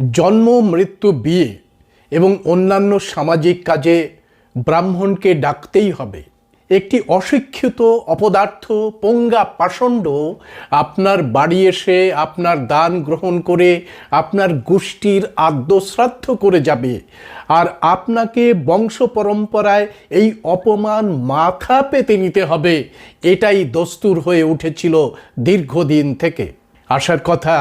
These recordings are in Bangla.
জন্ম, মৃত্যু, বিয়ে এবং অন্যান্য সামাজিক কাজে ব্রাহ্মণকে ডাকতেই হবে। একটি অশিক্ষিত অপদার্থ পঙ্গা পাষণ্ড আপনার বাড়ি এসে আপনার দান গ্রহণ করে আপনার গোষ্ঠীর আদ্যশ্রাদ্ধ করে যাবে আর আপনাকে বংশ পরম্পরায় এই অপমান মাথা পেতে নিতে হবে। এটাই দস্তুর হয়ে উঠেছিল দীর্ঘদিন থেকে। আসার কথা,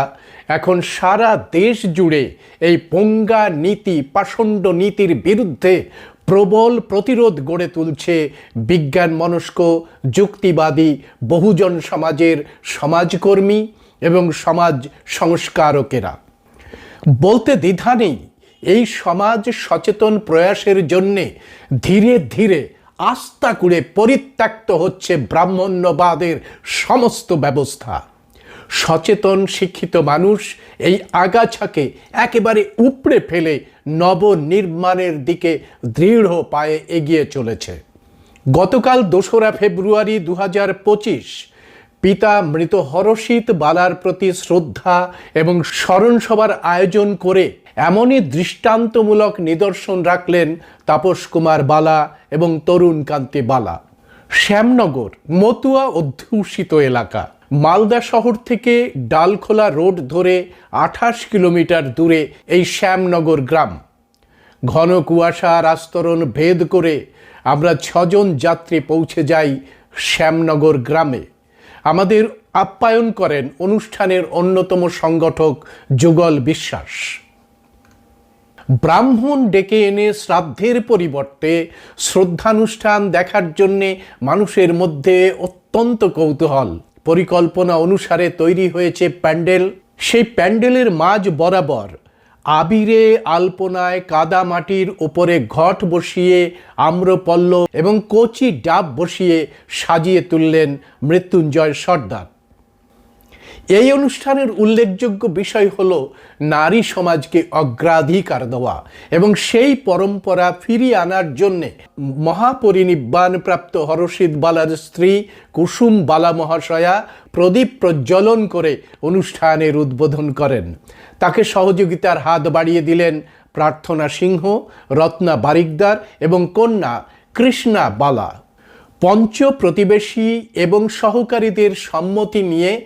এখন সারা দেশ জুড়ে এই পঙ্গা নীতি, পাষণ্ড নীতির বিরুদ্ধে প্রবল প্রতিরোধ গড়ে তুলছে বিজ্ঞান মনস্ক যুক্তিবাদী, বহুজন সমাজের সমাজকর্মী এবং সমাজ সংস্কারকেরা। বলতে দ্বিধা নেই, এই সমাজ সচেতন প্রয়াসের জন্যে ধীরে ধীরে আস্থা করে পরিত্যক্ত হচ্ছে ব্রাহ্মণ্যবাদের সমস্ত ব্যবস্থা। সচেতন, শিক্ষিত মানুষ এই আগাছাকে একেবারে উপড়ে ফেলে নবনির্মাণের দিকে দৃঢ় পায়ে এগিয়ে চলেছে। গতকাল দোসরা ফেব্রুয়ারি দু পিতা মৃত হরষিত বালার প্রতি শ্রদ্ধা এবং স্মরণসভার আয়োজন করে এমনই দৃষ্টান্তমূলক নিদর্শন রাখলেন তাপস কুমার বালা এবং তরুণ কান্তি বালা। শ্যামনগর, মতুয়া অধ্যুষিত এলাকা। মালদা শহর থেকে ডালখোলা রোড ধরে আঠাশ কিলোমিটার দূরে এই শ্যামনগর গ্রাম। ঘন কুয়াশার আস্তরণ ভেদ করে আমরা ছজন যাত্রী পৌঁছে যাই শ্যামনগর গ্রামে। আমাদের আপ্যায়ন করেন অনুষ্ঠানের অন্যতম সংগঠক যুগল বিশ্বাস। ব্রাহ্মণ ডেকে এনে শ্রাদ্ধের পরিবর্তে শ্রদ্ধানুষ্ঠান দেখার জন্যে মানুষের মধ্যে অত্যন্ত কৌতূহল। পরিকল্পনা অনুসারে তৈরি হয়েছে প্যান্ডেল। সেই প্যান্ডেলের মাঝ বরাবর আবিরে আলপনায় কাদা মাটির ওপরে ঘট বসিয়ে আম্রপল্ল এবং কচি ডাব বসিয়ে সাজিয়ে তুললেন মৃত্যুঞ্জয় সর্দার। এই অনুষ্ঠানের উল্লেখযোগ্য বিষয় হল নারী সমাজকে অগ্রাধিকার দেওয়া এবং সেই পরম্পরা ফিরিয়ে আনার জন্যে মহাপরিনিব্বাণপ্রাপ্ত হরষিত বালার স্ত্রী কুসুম বালা মহাশয়া প্রদীপ প্রজ্বলন করে অনুষ্ঠানের উদ্বোধন করেন। তাকে সহযোগিতার হাত বাড়িয়ে দিলেন প্রার্থনা সিংহ, রত্না বারিকদার এবং কন্যা কৃষ্ণা বালা। পঞ্চ প্রতিবেশী এবং সহকারীদের সম্মতি নিয়ে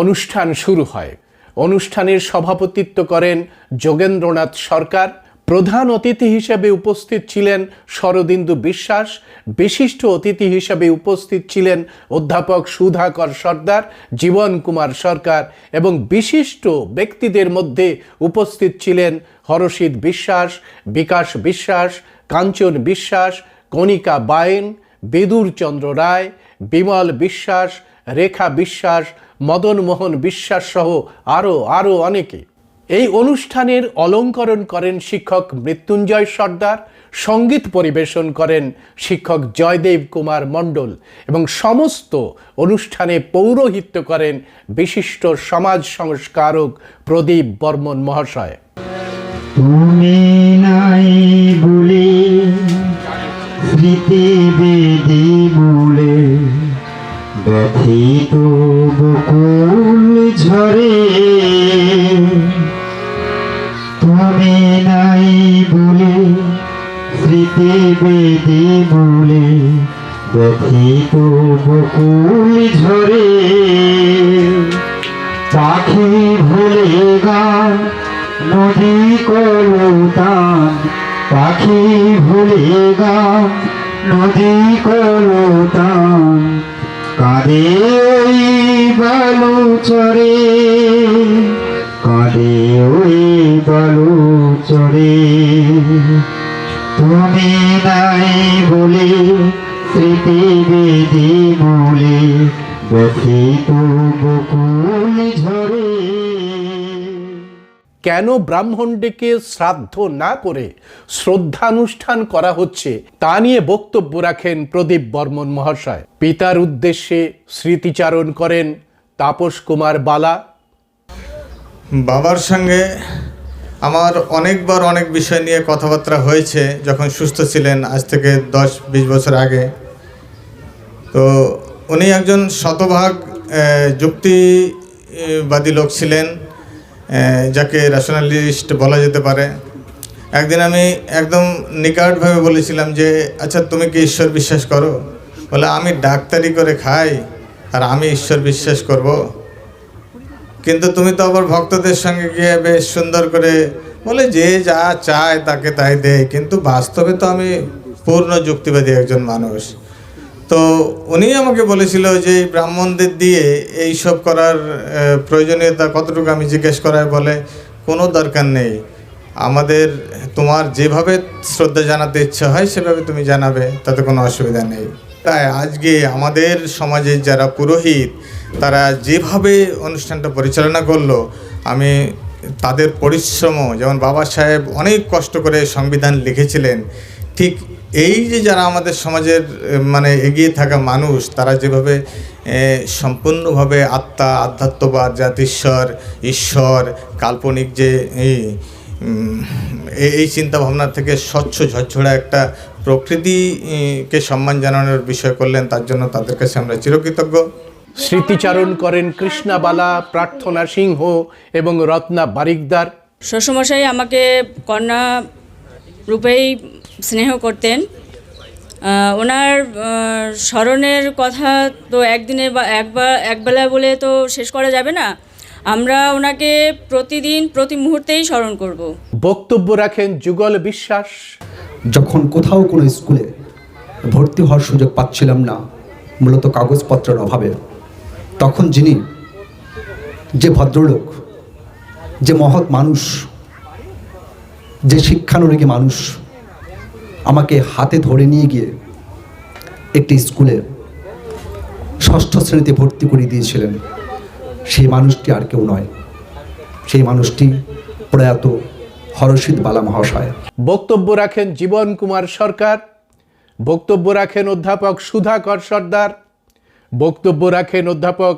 অনুষ্ঠান শুরু হয়। অনুষ্ঠানের সভাপতিত্ব করেন যোগেন্দ্রনাথ সরকার। প্রধান অতিথি হিসেবে উপস্থিত ছিলেন শরদিন্দু বিশ্বাস। বিশিষ্ট অতিথি হিসেবে উপস্থিত ছিলেন অধ্যাপক সুধাকর সর্দার, জীবন কুমার সরকার এবং বিশিষ্ট ব্যক্তিদের মধ্যে উপস্থিত ছিলেন হরষিত বিশ্বাস, বিকাশ বিশ্বাস, কাঞ্চন বিশ্বাস, কণিকা বায়েন বিদুর চন্দ্র রায়, বিমল বিশ্বাস, রেখা বিশ্বাস মদন মোহন বিশ্বাস সহ আরও আরও অনেকে। এই অনুষ্ঠানের অলঙ্করণ করেন শিক্ষক মৃত্যুঞ্জয় সর্দার, সংগীত পরিবেশন করেন শিক্ষক জয়দেব কুমার মণ্ডল এবং সমস্ত অনুষ্ঠানে পৌরোহিত্য করেন বিশিষ্ট সমাজ সংস্কারক প্রদীপ বর্মন মহাশয়। স্মৃতি বেদে বলে ব্যথিত বকুল ঝরে। তুমি নাই বলে, স্মৃতি বেদে বলে ব্যথিত বকুল ঝরে। পাখি ভুলে গান, নদী কলতান। পাখি ভুলে গান, নদী কলতান। কাঁদে ওই বালু চরে কাঁদে ওই বালু চরে তুমি নাই বলে, স্মৃতি বেদি বলে তো বকুল ঝরে। কেন ব্রাহ্মণটিকে শ্রাদ্ধ না করে শ্রদ্ধানুষ্ঠান করা হচ্ছে তা নিয়ে বক্তব্য রাখেন প্রদীপ বর্মন মহাশয়। পিতার উদ্দেশ্যে স্মৃতিচারণ করেন তাপস কুমার বালা। বাবার সঙ্গে আমার অনেকবার অনেক বিষয় নিয়ে কথাবার্তা হয়েছে যখন সুস্থ ছিলেন আজ থেকে দশ বিশ বছর আগে। তো উনি একজন শতভাগ যুক্তিবাদী লোক ছিলেন। যাকে রেশনালিস্ট বলা যেতে পারে। একদিন আমি একদম নিকাটভাবে বলেছিলাম যে আচ্ছা তুমি কি ঈশ্বর বিশ্বাস করো? বলে, আমি ডাক্তারি করে খাই আর আমি ঈশ্বর বিশ্বাস করব। কিন্তু তুমি তো আবার ভক্তদের সঙ্গে গিয়ে বেশ সুন্দর করে বলে, যে যা চায় তাকে তাই দেয় কিন্তু বাস্তবে তো আমি পূর্ণ যুক্তিবাদী একজন মানুষ। তো উনি আমাকে বলেছিল যে ব্রাহ্মণদের দিয়ে এই সব করার প্রয়োজনীয়তা কতটুকু আমি জিজ্ঞেস করায় বলে, কোনো দরকার নেই। আমাদের, তোমার যেভাবে শ্রদ্ধা জানাতে ইচ্ছা হয় সেভাবে তুমি জানাবে, তাতে কোনো অসুবিধা নেই। তাই আজকে আমাদের সমাজের যারা পুরোহিত, তারা যেভাবে অনুষ্ঠানটা পরিচালনা করল, আমি তাদের পরিশ্রম যেমন বাবা সাহেব অনেক কষ্ট করে সংবিধান লিখেছিলেন, ঠিক এই যে যারা আমাদের সমাজের মানে এগিয়ে থাকা মানুষ তারা যেভাবে সম্পূর্ণভাবে আত্মা আধ্যাত্মবাদ জাতিশ্বর ঈশ্বর কাল্পনিক যে এই এই- এই চিন্তা ভাবনা থেকে স্বচ্ছ ঝরঝরা একটা প্রকৃতিকে সম্মান জানানোর বিষয় করলেন তার জন্য তাদের কাছে আমরা চিরকৃতজ্ঞ। স্মৃতিচারণ করেন কৃষ্ণাবালা প্রার্থনা সিংহ এবং রত্না বারিকদার। শ্বশুরমশাই আমাকে কন্যা রূপেই স্নেহ করতেন। ওনার স্মরণের কথা তো একদিনে বা একবার একবেলা বলে তো শেষ করা যাবে না। আমরা ওনাকে প্রতিদিন প্রতি মুহূর্তেই স্মরণ করব। বক্তব্য রাখেন যুগল বিশ্বাস। যখন কোথাও কোনো স্কুলে ভর্তি হওয়ার সুযোগ পাচ্ছিলাম না মূলত কাগজপত্রের অভাবে তখন যিনি যে ভদ্রলোক যে মহৎ মানুষ যে শিক্ষানুরাগী মানুষ আমাকে হাতে ধরে নিয়ে গিয়ে একটি স্কুলে ষষ্ঠ শ্রেণীতে ভর্তি করে দিয়েছিলেন। সেই মানুষটি আর কেউ নয়। সেই মানুষটি প্রয়াত হরষিত বালা মহাশয়। বক্তব্য রাখেন জীবন কুমার সরকার। বক্তব্য রাখেন অধ্যাপক সুধাকর সর্দার। বক্তব্য রাখেন অধ্যাপক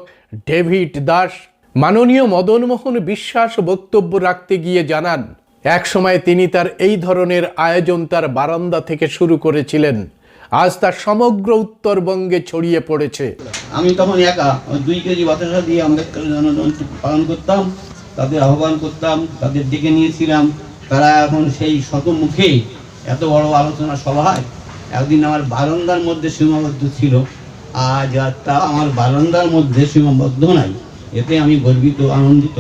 ডেভিড দাস। মাননীয় মদনমোহন বিশ্বাস বক্তব্য রাখতে গিয়ে জানান একসময় তিনি তার এই ধরনের আয়োজন তার বারান্দা থেকে শুরু করেছিলেন। আজ তার সমগ্র উত্তরবঙ্গে ছড়িয়ে পড়েছে। আমি তখন একা দুই কেজি বাতাসা দিয়ে আম্বেদকর জনজয়ন্তী পালন করতাম, তাদের আহ্বান করতাম, তাদের ডেকে নিয়েছিলাম। তারা এখন সেই শতমুখে এত বড় আলোচনা সভায় একদিন আমার বারান্দার মধ্যে সীমাবদ্ধ ছিল। আজ আর তা আমার বারান্দার মধ্যে সীমাবদ্ধ নাই। এতে আমি গর্বিত, আনন্দিত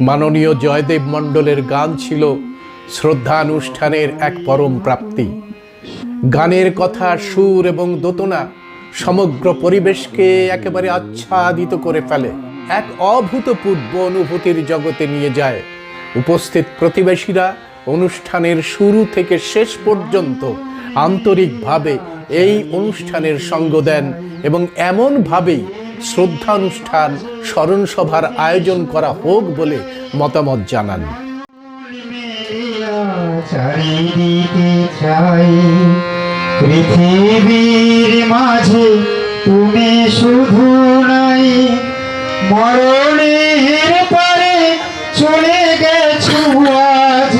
মাননীয় জয়দেব মণ্ডলের গান ছিল শ্রদ্ধানুষ্ঠানের এক পরম প্রাপ্তি। গানের কথা, সুর এবং দোতনা সমগ্র পরিবেশকে একেবারে আচ্ছাদিত করে ফেলে। এক অভূতপূর্ব অনুভূতির জগতে নিয়ে যায়। উপস্থিত প্রতিবেশীরা অনুষ্ঠানের শুরু থেকে শেষ পর্যন্ত আন্তরিকভাবে এই অনুষ্ঠানের সঙ্গ দেন এবং এমনভাবেই শ্রদ্ধানুষ্ঠান স্মরণ সভার আয়োজন করা হোক বলে মতামত জানান। পৃথিবীর মাঝে তুমি শুধু নাই। মরণের পরে চলে গেছো আজ।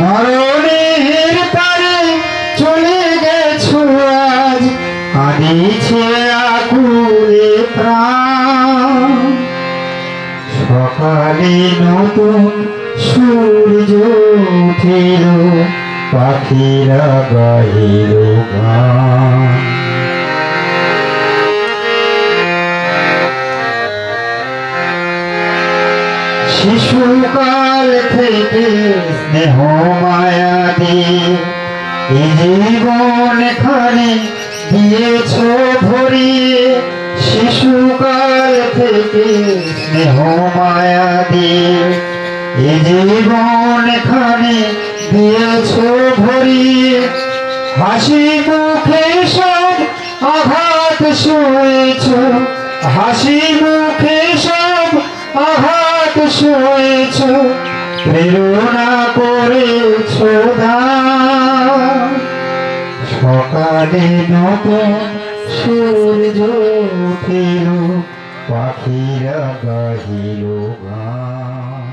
মরণের পরে চলে গেছো আজ। কাঁদিছে আকুলে প্রাণ সকালে নতুন সূর্য উঠিল পাখিরা গাহিল গান। স্নেহ মায়া দিয়ে এ জীবন খানে দিয়েছ ভরিয়ে হাসি মুখে সব আঘাত শুয়েছ। হাসি মুখে সব আঘাত শুয়েছ। প্রেরণা করেছ সকালে নতুন সূর্য উঠিল। পাখিরা গাহিল গান